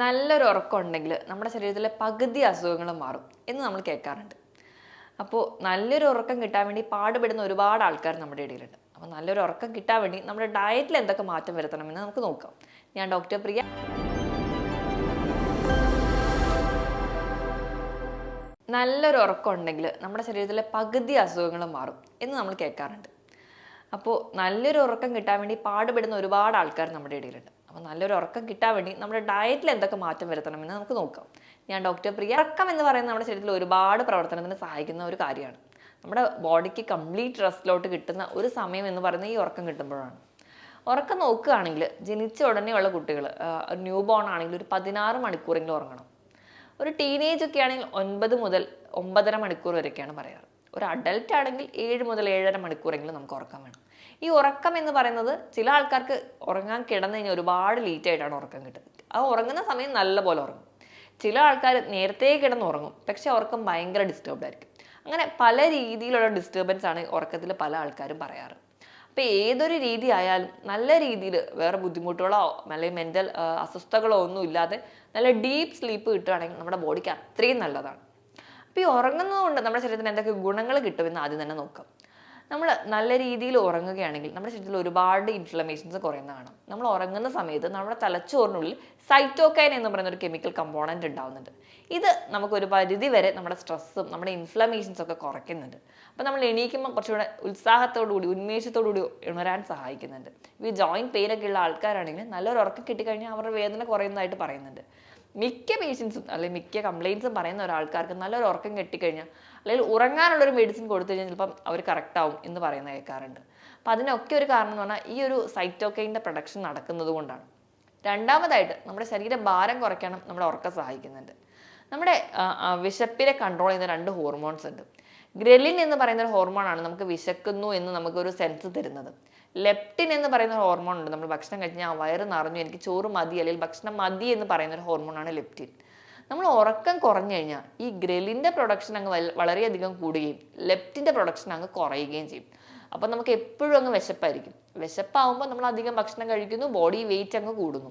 നല്ലൊരു ഉറക്കം ഉണ്ടെങ്കിൽ നമ്മുടെ ശരീരത്തിലെ പകുതി അസുഖങ്ങളും മാറും എന്ന് നമ്മൾ കേൾക്കാറുണ്ട്. അപ്പോൾ നല്ലൊരു ഉറക്കം കിട്ടാൻ വേണ്ടി പാടുപെടുന്ന ഒരുപാട് ആൾക്കാർ നമ്മുടെ ഇടയിലുണ്ട്. അപ്പോൾ നല്ലൊരു ഉറക്കം കിട്ടാൻ വേണ്ടി നമ്മുടെ ഡയറ്റിൽ എന്തൊക്കെ മാറ്റം വരുത്തണമെന്ന് നമുക്ക് നോക്കാം. ഞാൻ ഡോക്ടർ പ്രിയ. നല്ലൊരു ഉറക്കം ഉണ്ടെങ്കിൽ നമ്മുടെ ശരീരത്തിലെ പകുതി അസുഖങ്ങളും മാറും എന്ന് നമ്മൾ കേൾക്കാറുണ്ട്. അപ്പോൾ നല്ലൊരു ഉറക്കം കിട്ടാൻ വേണ്ടി പാടുപെടുന്ന ഒരുപാട് ആൾക്കാർ നമ്മുടെ ഇടയിലുണ്ട്. അപ്പോൾ നല്ലൊരു ഉറക്കം കിട്ടാൻ വേണ്ടി നമ്മുടെ ഡയറ്റിൽ എന്തൊക്കെ മാറ്റം വരുത്തണമെന്ന് നമുക്ക് നോക്കാം. ഞാൻ ഡോക്ടർ പ്രിയ ഉറക്കം എന്ന് പറയുന്നത് നമ്മുടെ ശരീരത്തിൽ ഒരുപാട് പ്രവർത്തനത്തിന് സഹായിക്കുന്ന ഒരു കാര്യമാണ്. നമ്മുടെ ബോഡിക്ക് കംപ്ലീറ്റ് റെസ്റ്റിലോട്ട് കിട്ടുന്ന ഒരു സമയം എന്ന് പറയുന്നത് ഈ ഉറക്കം കിട്ടുമ്പോഴാണ്. ഉറക്കം നോക്കുകയാണെങ്കിൽ ജനിച്ച ഉടനെയുള്ള കുട്ടികൾ ന്യൂ ബോൺ ആണെങ്കിൽ ഒരു പതിനാറ് മണിക്കൂറെങ്കിലും ഉറങ്ങണം. ഒരു ടീനേജ് ഒക്കെ ആണെങ്കിൽ ഒൻപത് മുതൽ ഒമ്പതര മണിക്കൂർ വരെയൊക്കെയാണ് പറയാറ്. ഒരു അഡൽട്ട് ആണെങ്കിൽ ഏഴ് മുതൽ ഏഴര മണിക്കൂറെങ്കിലും നമുക്ക് ഉറക്കം വേണം. ഈ ഉറക്കം എന്ന് പറയുന്നത് ചില ആൾക്കാർക്ക് ഉറങ്ങാൻ കിടന്നു കഴിഞ്ഞാൽ ഒരുപാട് ലേറ്റ് ആയിട്ടാണ് ഉറക്കം കിട്ടുന്നത്. ആ ഉറങ്ങുന്ന സമയം നല്ല പോലെ ഉറങ്ങും. ചില ആൾക്കാർ നേരത്തെ കിടന്ന് ഉറങ്ങും. പക്ഷെ ഉറക്കം ഭയങ്കര ഡിസ്റ്റർബ്ഡ് ആയിരിക്കും. അങ്ങനെ പല രീതിയിലുള്ള ഡിസ്റ്റർബൻസ് ആണ് ഉറക്കത്തിൽ പല ആൾക്കാരും പറയാറ്. അപ്പോൾ ഏതൊരു രീതി ആയാലും നല്ല രീതിയിൽ വേറെ ബുദ്ധിമുട്ടുകളോ അല്ലെങ്കിൽ മെന്റൽ അസ്വസ്ഥതകളോ ഒന്നും ഇല്ലാതെ നല്ല ഡീപ്പ് സ്ലീപ്പ് കിട്ടുകയാണെങ്കിൽ നമ്മുടെ ബോഡിക്ക് അത്രയും നല്ലതാണ്. അപ്പോൾ ഈ ഉറങ്ങുന്നതുകൊണ്ട് നമ്മുടെ ശരീരത്തിന് എന്തൊക്കെ ഗുണങ്ങൾ കിട്ടുമെന്ന് ആദ്യം തന്നെ നോക്കാം. നമ്മൾ നല്ല രീതിയിൽ ഉറങ്ങുകയാണെങ്കിൽ നമ്മുടെ ശരീരത്തിൽ ഒരുപാട് ഇൻഫ്ലമേഷൻസ് കുറയുന്ന കാണാം. നമ്മൾ ഉറങ്ങുന്ന സമയത്ത് നമ്മുടെ തലച്ചോറിനുള്ളിൽ സൈറ്റോക്കൈൻ എന്ന് പറയുന്ന ഒരു കെമിക്കൽ കമ്പോണന്റ് ഉണ്ടാവുന്നുണ്ട്. ഇത് നമുക്ക് ഒരു പരിധി വരെ നമ്മുടെ സ്ട്രെസ്സും നമ്മുടെ ഇൻഫ്ലമേഷൻസും ഒക്കെ കുറയ്ക്കുന്നുണ്ട്. അപ്പോൾ നമ്മൾ എണീക്കുമ്പോൾ കുറച്ചുകൂടെ ഉത്സാഹത്തോടുകൂടി ഉന്മേഷത്തോടുകൂടി ഉണരാൻ സഹായിക്കുന്നുണ്ട്. ഈ ജോയിന്റ് പെയിൻ ഒക്കെ ഉള്ള ആൾക്കാരാണെങ്കിൽ നല്ലൊരു ഉറക്കം കിട്ടിക്കഴിഞ്ഞാൽ അവരുടെ വേദന കുറയുന്നതായിട്ട് പറയുന്നുണ്ട്. മിക്ക പേഷ്യൻസും അല്ലെങ്കിൽ മിക്ക കംപ്ലയിൻസും പറയുന്ന ഒരാൾക്കാർക്ക് നല്ലൊരു ഉറക്കം കെട്ടിക്കഴിഞ്ഞാൽ അല്ലെങ്കിൽ ഉറങ്ങാനുള്ള ഒരു മെഡിസിൻ കൊടുത്തു കഴിഞ്ഞാൽ ചിലപ്പം അവർ കറക്റ്റ് ആവും എന്ന് പറയുന്ന കേൾക്കാറുണ്ട്. അപ്പം അതിനൊക്കെ ഒരു കാരണം എന്ന് പറഞ്ഞാൽ ഈ ഒരു സൈറ്റോക്കൈന്റെ പ്രൊഡക്ഷൻ നടക്കുന്നത് കൊണ്ടാണ്. രണ്ടാമതായിട്ട് നമ്മുടെ ശരീര ഭാരം കുറയ്ക്കാനും നമ്മുടെ ഉറക്കം സഹായിക്കുന്നുണ്ട്. നമ്മുടെ വിശപ്പിനെ കൺട്രോൾ ചെയ്യുന്ന രണ്ട് ഹോർമോൺസ് ഉണ്ട്. ഗ്രലിൻ എന്ന് പറയുന്ന ഒരു ഹോർമോണാണ് നമുക്ക് വിശക്കുന്നു എന്ന് നമുക്കൊരു സെൻസ് തരുന്നത്. ലെപ്റ്റിൻ എന്ന് പറയുന്ന ഒരു ഹോർമോൺ ഉണ്ട്. നമ്മൾ ഭക്ഷണം കഴിഞ്ഞാൽ വയറ് നിറഞ്ഞു എനിക്ക് ചോറ് മതി അല്ലെങ്കിൽ ഭക്ഷണം മതി എന്ന് പറയുന്ന ഒരു ഹോർമോണാണ് ലെപ്റ്റിൻ നമ്മൾ ഉറക്കം കുറഞ്ഞു കഴിഞ്ഞാൽ ഈ ഗ്രലിന്റെ പ്രൊഡക്ഷൻ അങ്ങ് വളരെയധികം കൂടുകയും ലെപ്റ്റിന്റെ പ്രൊഡക്ഷൻ അങ്ങ് കുറയുകയും ചെയ്യും. അപ്പം നമുക്ക് എപ്പോഴും അങ്ങ് വിശപ്പായിരിക്കും. വിശപ്പാവുമ്പോൾ നമ്മൾ അധികം ഭക്ഷണം കഴിക്കുന്നു ബോഡി വെയിറ്റ് അങ്ങ് കൂടുന്നു.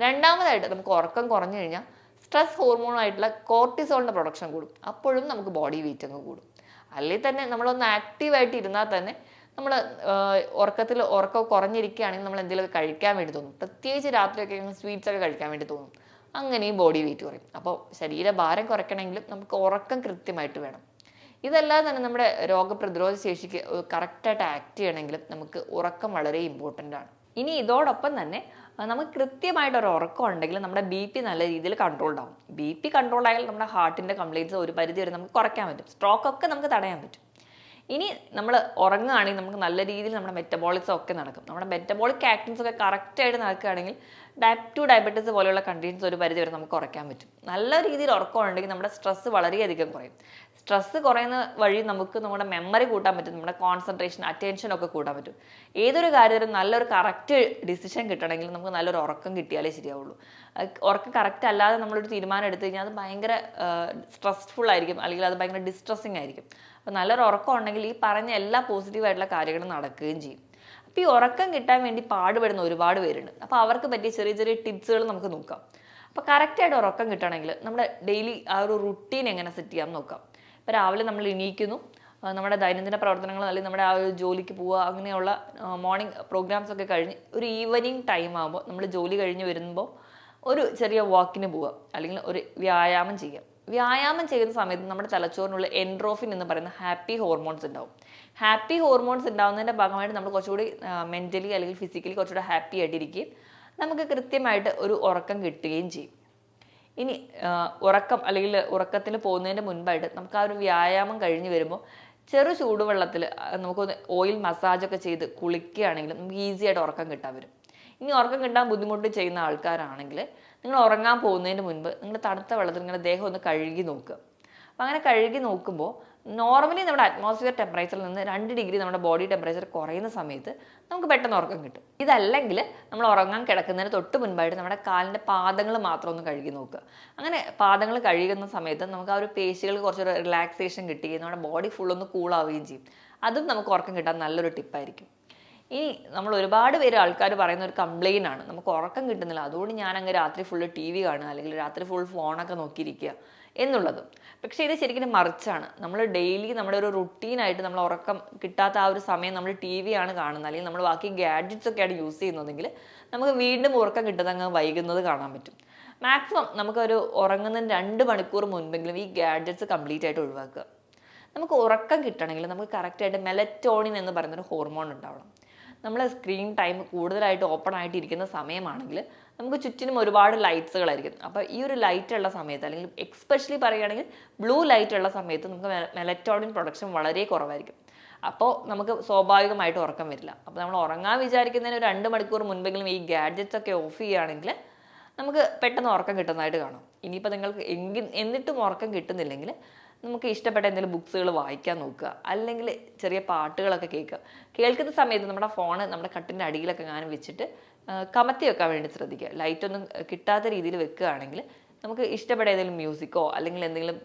രണ്ടാമതായിട്ട് നമുക്ക് ഉറക്കം കുറഞ്ഞു കഴിഞ്ഞാൽ സ്ട്രെസ് ഹോർമോണായിട്ടുള്ള കോർട്ടിസോളിന്റെ പ്രൊഡക്ഷൻ കൂടും. അപ്പോഴും നമുക്ക് ബോഡി വെയിറ്റ് അങ്ങ് കൂടും. അല്ലെങ്കിൽ തന്നെ നമ്മളൊന്ന് ആക്റ്റീവായിട്ട് ഇരുന്നാൽ തന്നെ നമ്മൾ ഉറക്കത്തിൽ ഉറക്കം കുറഞ്ഞിരിക്കുകയാണെങ്കിൽ നമ്മൾ എന്തെങ്കിലുമൊക്കെ കഴിക്കാൻ വേണ്ടി തോന്നും. പ്രത്യേകിച്ച് രാത്രിയൊക്കെ സ്വീറ്റ്സ് ഒക്കെ കഴിക്കാൻ വേണ്ടി തോന്നും. അങ്ങനെയും ബോഡി വെയിറ്റ് കുറയും. അപ്പോൾ ശരീരഭാരം കുറയ്ക്കണമെങ്കിലും നമുക്ക് ഉറക്കം കൃത്യമായിട്ട് വേണം. ഇതല്ലാതെ തന്നെ നമ്മുടെ രോഗപ്രതിരോധ ശേഷിക്ക് കറക്റ്റായിട്ട് ആക്ട് ചെയ്യണമെങ്കിലും നമുക്ക് ഉറക്കം വളരെ ഇമ്പോർട്ടന്റ് ആണ്. ഇനി ഇതോടൊപ്പം തന്നെ നമുക്ക് കൃത്യമായിട്ട് ഒരു ഉറക്കം ഉണ്ടെങ്കിൽ നമ്മുടെ ബി പി നല്ല രീതിയിൽ കൺട്രോൾഡ് ആവും. ബി പി കൺട്രോൾ ആയാൽ നമ്മുടെ ഹാർട്ടിന്റെ കംപ്ലയിന്റ്സ് ഒരു പരിധി വരെ നമുക്ക് കുറയ്ക്കാൻ പറ്റും. സ്ട്രോക്ക് ഒക്കെ നമുക്ക് തടയാൻ പറ്റും. ഇനി നമ്മൾ ഉറങ്ങുകയാണെങ്കിൽ നമുക്ക് നല്ല രീതിയിൽ നമ്മുടെ മെറ്റബോളിക്സ് ഒക്കെ നടക്കും. നമ്മുടെ മെറ്റബോളിക് ആക്ടിൻസ് ഒക്കെ കറക്റ്റായിട്ട് നടക്കുകയാണെങ്കിൽ ടൈപ്പ് ടു ഡയബറ്റീസ് പോലെയുള്ള കണ്ടീഷൻസ് ഒരു പരിധി വരെ നമുക്ക് കുറയ്ക്കാൻ പറ്റും. നല്ല രീതിയിൽ ഉറക്കമുണ്ടെങ്കിൽ നമ്മുടെ സ്ട്രെസ്സ് വളരെയധികം കുറയും. സ്ട്രെസ്സ് കുറയുന്ന വഴി നമുക്ക് നമ്മുടെ മെമ്മറി കൂട്ടാൻ പറ്റും നമ്മുടെ കോൺസെൻട്രേഷൻ അറ്റൻഷൻ ഒക്കെ കൂട്ടാൻ പറ്റും. ഏതൊരു കാര്യത്തിലും നല്ലൊരു കറക്റ്റ് ഡിസിഷൻ കിട്ടണമെങ്കിൽ നമുക്ക് നല്ലൊരു ഉറക്കം കിട്ടിയാലേ ശരിയാവുള്ളൂ. ഉറക്കം കറക്റ്റ് അല്ലാതെ നമ്മളൊരു തീരുമാനം എടുത്തു കഴിഞ്ഞാൽ അത് ഭയങ്കര സ്ട്രെസ്ഫുൾ ആയിരിക്കും. അല്ലെങ്കിൽ അത് ഭയങ്കര ഡിസ്ട്രെസ്സിങ് ആയിരിക്കും. അപ്പോൾ നല്ലൊരു ഉറക്കം ഉണ്ടെങ്കിൽ ഈ പറഞ്ഞ എല്ലാ പോസിറ്റീവായിട്ടുള്ള കാര്യങ്ങളും നടക്കുകയും ചെയ്യും. അപ്പോൾ ഈ ഉറക്കം കിട്ടാൻ വേണ്ടി പാടുപെടുന്ന ഒരുപാട് പേരുണ്ട്. അപ്പോൾ അവർക്ക് പറ്റിയ ചെറിയ ചെറിയ ടിപ്സുകൾ നമുക്ക് നോക്കാം. അപ്പോൾ കറക്റ്റായിട്ട് ഉറക്കം കിട്ടണമെങ്കിൽ നമ്മുടെ ഡെയിലി ആ ഒരു റുട്ടീൻ എങ്ങനെ സെറ്റ് ചെയ്യാം നോക്കാം. ഇപ്പോൾ രാവിലെ നമ്മൾ എണീക്കുന്നു. നമ്മുടെ ദൈനംദിന പ്രവർത്തനങ്ങൾ അല്ലെങ്കിൽ നമ്മുടെ ആ ഒരു ജോലിക്ക് പോവുക അങ്ങനെയുള്ള മോർണിംഗ് പ്രോഗ്രാംസ് ഒക്കെ കഴിഞ്ഞ് ഒരു ഈവനിങ് ടൈം ആകുമ്പോൾ നമ്മൾ ജോലി കഴിഞ്ഞ് വരുമ്പോൾ ഒരു ചെറിയ വാക്കിന് പോവുക അല്ലെങ്കിൽ ഒരു വ്യായാമം ചെയ്യുക. വ്യായാമം ചെയ്യുന്ന സമയത്ത് നമ്മുടെ തലച്ചോറിനുള്ള എൻട്രോഫിൻ എന്ന് പറയുന്ന ഹാപ്പി ഹോർമോൺസ് ഉണ്ടാവും. ഹാപ്പി ഹോർമോൺസ് ഉണ്ടാവുന്നതിന്റെ ഭാഗമായിട്ട് നമ്മൾ കുറച്ചുകൂടി മെന്റലി അല്ലെങ്കിൽ ഫിസിക്കലി കുറച്ചുകൂടി ഹാപ്പി ആയിട്ടിരിക്കുകയും നമുക്ക് കൃത്യമായിട്ട് ഒരു ഉറക്കം കിട്ടുകയും ചെയ്യും. ഇനി ഉറക്കം അല്ലെങ്കിൽ ഉറക്കത്തിന് പോകുന്നതിന് മുൻപായിട്ട് നമുക്ക് ആ ഒരു വ്യായാമം കഴിഞ്ഞ് വരുമ്പോൾ ചെറു ചൂടുവെള്ളത്തിൽ നമുക്കൊന്ന് ഓയിൽ മസാജൊക്കെ ചെയ്ത് കുളിക്കുകയാണെങ്കിലും നമുക്ക് ഈസിയായിട്ട് ഉറക്കം കിട്ടാൻ വരും. ഇനി ഉറക്കം കിട്ടാൻ ബുദ്ധിമുട്ട് ചെയ്യുന്ന ആൾക്കാരാണെങ്കിൽ നിങ്ങൾ ഉറങ്ങാൻ പോകുന്നതിന് മുൻപ് നിങ്ങൾ തണുത്ത വെള്ളത്തിൽ നിങ്ങളുടെ ദേഹം ഒന്ന് കഴുകി നോക്കുക. അപ്പം അങ്ങനെ കഴുകി നോക്കുമ്പോൾ നോർമലി നമ്മുടെ അറ്റ്മോസ്ഫിയർ ടെമ്പറേച്ചറിൽ നിന്ന് രണ്ട് ഡിഗ്രി നമ്മുടെ ബോഡി ടെമ്പറേച്ചർ കുറയുന്ന സമയത്ത് നമുക്ക് പെട്ടെന്ന് ഉറക്കം കിട്ടും. ഇതല്ലെങ്കിൽ നമ്മൾ ഉറങ്ങാൻ കിടക്കുന്നതിന് തൊട്ട് മുൻപായിട്ട് നമ്മുടെ കാലിന്റെ പാദങ്ങൾ മാത്രം ഒന്ന് കഴുകി നോക്കുക. അങ്ങനെ പാദങ്ങൾ കഴുകുന്ന സമയത്ത് നമുക്ക് ആ ഒരു പേശികൾക്ക് കുറച്ചൊരു റിലാക്സേഷൻ കിട്ടുകയും നമ്മുടെ ബോഡി ഫുൾ ഒന്ന് കൂളാവുകയും ചെയ്യും. അതും നമുക്ക് ഉറക്കം കിട്ടാൻ നല്ലൊരു ടിപ്പായിരിക്കും ഇനി നമ്മൾ ഒരുപാട് പേര് ആൾക്കാർ പറയുന്ന ഒരു കംപ്ലയിന്റ് ആണ്. നമുക്ക് ഉറക്കം കിട്ടുന്നില്ല. അതുകൊണ്ട് ഞാൻ അങ്ങ് രാത്രി ഫുള്ള് ടി വി കാണുക അല്ലെങ്കിൽ രാത്രി ഫുൾ ഫോണൊക്കെ നോക്കിയിരിക്കുക എന്നുള്ളത്. പക്ഷേ ഇത് ശരിക്കും മറിച്ചാണ്. നമ്മൾ ഡെയിലി നമ്മുടെ ഒരു റുട്ടീനായിട്ട് നമ്മൾ ഉറക്കം കിട്ടാത്ത ആ ഒരു സമയം നമ്മൾ ടി വി ആണ് കാണുന്നത്. അല്ലെങ്കിൽ നമ്മൾ ബാക്കി ഗാഡ്ജറ്റ്സ് ഒക്കെയാണ് യൂസ് ചെയ്യുന്നതെങ്കിൽ നമുക്ക് വീണ്ടും ഉറക്കം കിട്ടുന്നത് അങ്ങ് വൈകുന്നത് കാണാൻ പറ്റും. മാക്സിമം നമുക്കൊരു ഉറങ്ങുന്നതിന് രണ്ട് മണിക്കൂർ മുൻപെങ്കിലും ഈ ഗാഡ്ജറ്റ്സ് കംപ്ലീറ്റ് ആയിട്ട് ഒഴിവാക്കുക. നമുക്ക് ഉറക്കം കിട്ടണമെങ്കിൽ നമുക്ക് കറക്റ്റായിട്ട് മെലറ്റോണിൻ എന്ന് പറയുന്നൊരു ഹോർമോൺ ഉണ്ടാവണം. നമ്മൾ സ്ക്രീൻ ടൈം കൂടുതലായിട്ട് ഓപ്പൺ ആയിട്ടിരിക്കുന്ന സമയമാണെങ്കിൽ നമുക്ക് ചുറ്റിനും ഒരുപാട് ലൈറ്റ്സുകളായിരിക്കും അപ്പോൾ ഈ ഒരു ലൈറ്റ് ഉള്ള സമയത്ത് അല്ലെങ്കിൽ എക്സ്പെഷ്യലി പറയുകയാണെങ്കിൽ ബ്ലൂ ലൈറ്റ് ഉള്ള സമയത്ത് നമുക്ക് മെലറ്റോണിൻ പ്രൊഡക്ഷൻ വളരെ കുറവായിരിക്കും. അപ്പോൾ നമുക്ക് സ്വാഭാവികമായിട്ട് ഉറക്കം വരില്ല. അപ്പോൾ നമ്മൾ ഉറങ്ങാൻ വിചാരിക്കുന്നതിന് ഒരു രണ്ട് മണിക്കൂർ മുൻപെങ്കിലും ഈ ഗാഡ്ജറ്റ്സ് ഒക്കെ ഓഫ് ചെയ്യുകയാണെങ്കിൽ നമുക്ക് പെട്ടെന്ന് ഉറക്കം കിട്ടുന്നതായിട്ട് കാണാം. ഇനിയിപ്പോൾ നിങ്ങൾക്ക് എങ്കിൽ എന്നിട്ടും ഉറക്കം കിട്ടുന്നില്ലെങ്കിൽ നമുക്ക് ഇഷ്ടപ്പെട്ട എന്തെങ്കിലും ബുക്സുകൾ വായിക്കാൻ നോക്കുക. അല്ലെങ്കിൽ ചെറിയ പാട്ടുകളൊക്കെ കേൾക്കുക. കേൾക്കുന്ന സമയത്ത് നമ്മുടെ ഫോണ് നമ്മുടെ കട്ടിന്റെ അടിയിലൊക്കെ ഞാൻ വെച്ചിട്ട് കമത്തി വെക്കാൻ വേണ്ടി ശ്രദ്ധിക്കുക. ലൈറ്റൊന്നും കിട്ടാത്ത രീതിയിൽ വെക്കുകയാണെങ്കിൽ നമുക്ക് ഇഷ്ടപ്പെട്ട ഏതെങ്കിലും മ്യൂസിക്കോ അല്ലെങ്കിൽ എന്തെങ്കിലും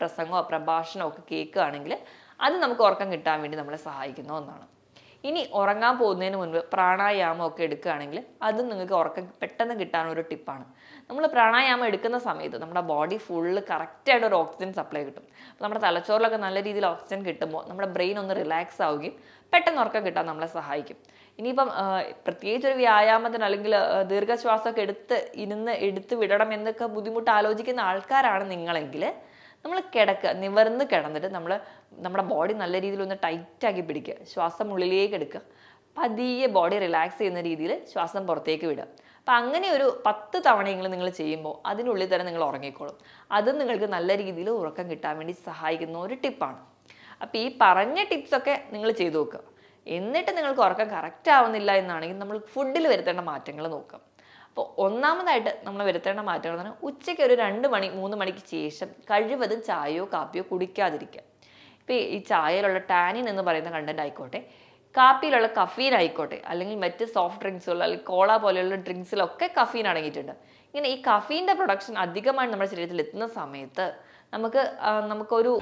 പ്രസംഗമോ പ്രഭാഷണമോ ഒക്കെ കേൾക്കുകയാണെങ്കിൽ അത് നമുക്ക് ഉറക്കം കിട്ടാൻ വേണ്ടി നമ്മളെ സഹായിക്കുന്ന ഒന്നാണ്. ഇനി ഉറങ്ങാൻ പോകുന്നതിന് മുൻപ് പ്രാണായാമം ഒക്കെ എടുക്കുകയാണെങ്കിൽ അതും നിങ്ങൾക്ക് ഉറക്കം പെട്ടെന്ന് കിട്ടാനൊരു ടിപ്പാണ് നമ്മൾ പ്രാണായാമം എടുക്കുന്ന സമയത്ത് നമ്മുടെ ബോഡി ഫുള്ള് കറക്റ്റായിട്ട് ഒരു ഓക്സിജൻ സപ്ലൈ കിട്ടും. അപ്പോൾ നമ്മുടെ തലച്ചോറിലൊക്കെ നല്ല രീതിയിൽ ഓക്സിജൻ കിട്ടുമ്പോൾ നമ്മുടെ ബ്രെയിൻ ഒന്ന് റിലാക്സ് ആവുകയും പെട്ടെന്ന് ഉറക്കം കിട്ടാൻ നമ്മളെ സഹായിക്കും. ഇനിയിപ്പം പ്രത്യേകിച്ച് ഒരു വ്യായാമത്തിന് അല്ലെങ്കിൽ ദീർഘശ്വാസമൊക്കെ എടുത്ത് ഇരുന്ന് എടുത്ത് വിടണം എന്നൊക്കെ ബുദ്ധിമുട്ട് ആലോചിക്കുന്ന ആൾക്കാരാണ് നിങ്ങളെങ്കിൽ നമ്മൾ കിടക്കുക നിവർന്ന് കിടന്നിട്ട് നമ്മൾ നമ്മുടെ ബോഡി നല്ല രീതിയിൽ ഒന്ന് ടൈറ്റാക്കി പിടിക്കുക ശ്വാസം ഉള്ളിലേക്ക് എടുക്കുക പതിയെ ബോഡി റിലാക്സ് ചെയ്യുന്ന രീതിയിൽ ശ്വാസം പുറത്തേക്ക് വിടുക. അപ്പം അങ്ങനെ ഒരു പത്ത് തവണയെങ്കിലും നിങ്ങൾ ചെയ്യുമ്പോൾ അതിനുള്ളിൽ തന്നെ നിങ്ങൾ ഉറങ്ങിക്കോളും. അതും നിങ്ങൾക്ക് നല്ല രീതിയിൽ ഉറക്കം കിട്ടാൻ വേണ്ടി സഹായിക്കുന്ന ഒരു ടിപ്പാണ് അപ്പോൾ ഈ പറഞ്ഞ ടിപ്സൊക്കെ നിങ്ങൾ ചെയ്തു നോക്കുക. എന്നിട്ട് നിങ്ങൾക്ക് ഉറക്കം കറക്റ്റ് ആവുന്നില്ല എന്നാണെങ്കിൽ നമ്മൾ ഫുഡിൽ വരുത്തേണ്ട മാറ്റങ്ങൾ നോക്കാം അപ്പോൾ ഒന്നാമതായിട്ട് നമ്മൾ വരുത്തേണ്ട മാറ്റങ്ങൾ എന്ന് പറഞ്ഞാൽ ഉച്ചയ്ക്ക് ഒരു രണ്ട് മണി മൂന്ന് മണിക്ക് ശേഷം കഴിവതും ചായയോ കാപ്പിയോ കുടിക്കാതിരിക്കുക. ഇപ്പോൾ ഈ ചായയിലുള്ള ടാനിൻ എന്ന് പറയുന്ന കണ്ടന്റ് ആയിക്കോട്ടെ കാപ്പിയിലുള്ള കഫീൻ ആയിക്കോട്ടെ അല്ലെങ്കിൽ മറ്റ് സോഫ്റ്റ് ഡ്രിങ്ക്സുകൾ അല്ലെങ്കിൽ കോള പോലെയുള്ള ഡ്രിങ്ക്സിലൊക്കെ കഫീൻ അടങ്ങിയിട്ടുണ്ട്. ഇങ്ങനെ ഈ കഫീന്റെ പ്രൊഡക്ഷൻ അധികമായി നമ്മുടെ ശരീരത്തിൽ എത്തുന്ന സമയത്ത് നമുക്ക് നമുക്കൊരു